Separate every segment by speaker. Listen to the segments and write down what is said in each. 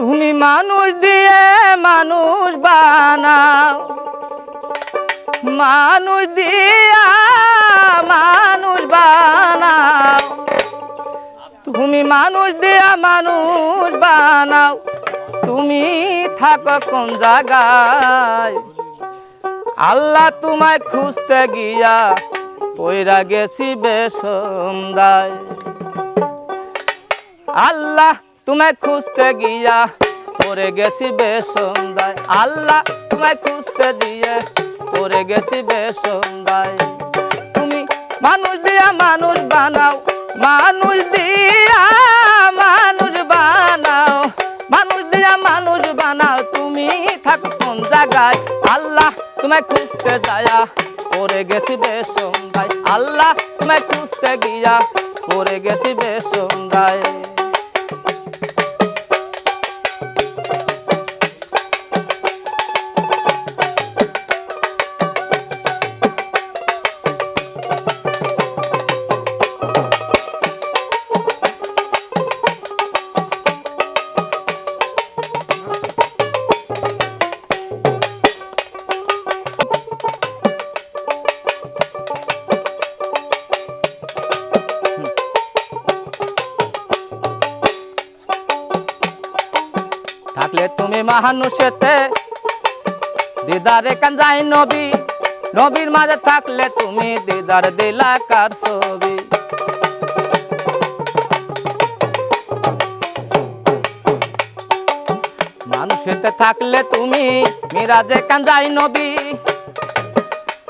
Speaker 1: তুমি মানুষ দিয়ে মানুষ বানাও। মানুষ দিয়া মানুষ বানাও। তুমি মানুষ দিয়া মানুষ বানাও। তুমি থাকো কোন জায়গায়। আল্লাহ তোমায় খুঁজতে গিয়া পয়রা গেছি বেসন্দায়। আল্লাহ তোমায় খুঁজতে গিয়া পরে গেছি বেসন্দায় আল্লাহ তোমায় খুঁজতে দিয়ে পরে গেছি বেসন্দায় তুমি মানুষ দিয়া মানুষ বানাও, মানুষ দিয়া মানুষ বানাও, মানুষ দিয়া মানুষ বানাও। তুমি থাকো কোন জায়গায়? আল্লাহ তোমায় খুঁজতে যায়া পরে গেছি বেসন্দায় আল্লাহ তোমায় খুঁজতে গিয়া পরে গেছি বেসন্দায় থাকলে তুমি মানুষেতে দিদারে কান যাই নবী, নবীর মাঝে থাকলে তুমি দিদার দিলা কার ছবি? মানুষেতে থাকলে তুমি মিরাজে কান যাই নবী,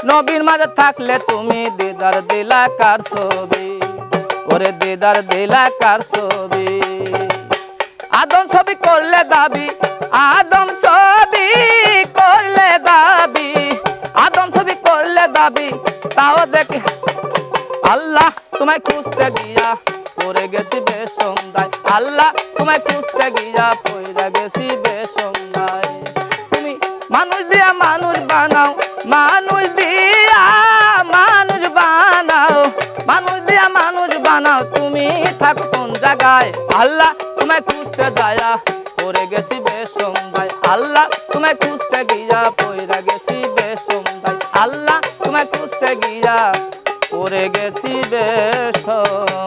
Speaker 1: নবীর মাঝে থাকলে তুমি দিদার দিলা কার ছবি? ওরে দিদার দিলা কার ছবি? আদম ছবি করলে দাবি, আদম ছবি করলে দাবি, আদম ছবি করলে দাবি, তাও দেখে। আল্লাহ তোমায় খুঁজতে গিয়া পড়ে গেছি বেসন্দায় আল্লাহ তোমায় খুঁজতে গিয়া পড়ে গেছি বেসন্দায় তুমি মানুষ দিয়া মানুষ বানাও, মানুষ দিয়া মানুষ বানাও, মানুষ দিয়া মানুষ বানাও, তুমি থাকো কোন জায়গায়? আল্লাহ তোমায় খুঁজতে যায়া পরে গেছি বেসন্দায় আল্লাহ তোমায় খুঁজতে গিয়া পয়রা গেছি বেসন্দায় আল্লাহ তোমায় খুঁজতে গিয়া পরে গেছি বেসন্দায়